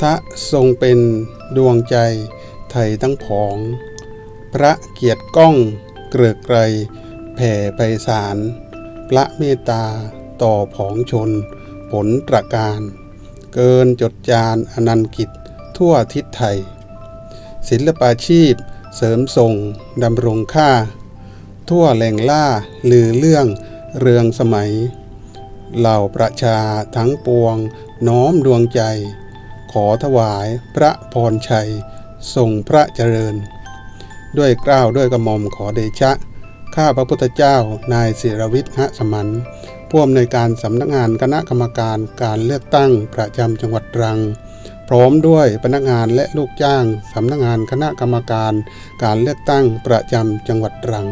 ทะทรงเป็นดวงใจไทยทั้งผอง พระเกียรติก้องเกลือกไกรแผ่ไพศาลพระเมตตาต่อผองชน ผลตระการ เกินจดจานอนันต์กิจทั่วทิศไทย ศิลปาชีพเสริมส่งดำรงค่า ทั่วแหล่งล่าลือเรื่องเรืองสมัย เหล่าประชาทั้งปวงน้อมดวงใจ ขอถวายพระพรชัย ทรงพระเจริญ ด้วยเกล้าวด้วยกระหม่อมขอเดชะ ข้าพระพุทธเจ้านายศิรวิทย์หะสมันผู้อำนวยการสำนักงานคณะกรรมการการเลือกตั้งประจำจังหวัดตรัง พร้อมด้วยพนักงานและลูกจ้างสำนักงานคณะกรรมการการเลือกตั้งประจำจังหวัดตรัง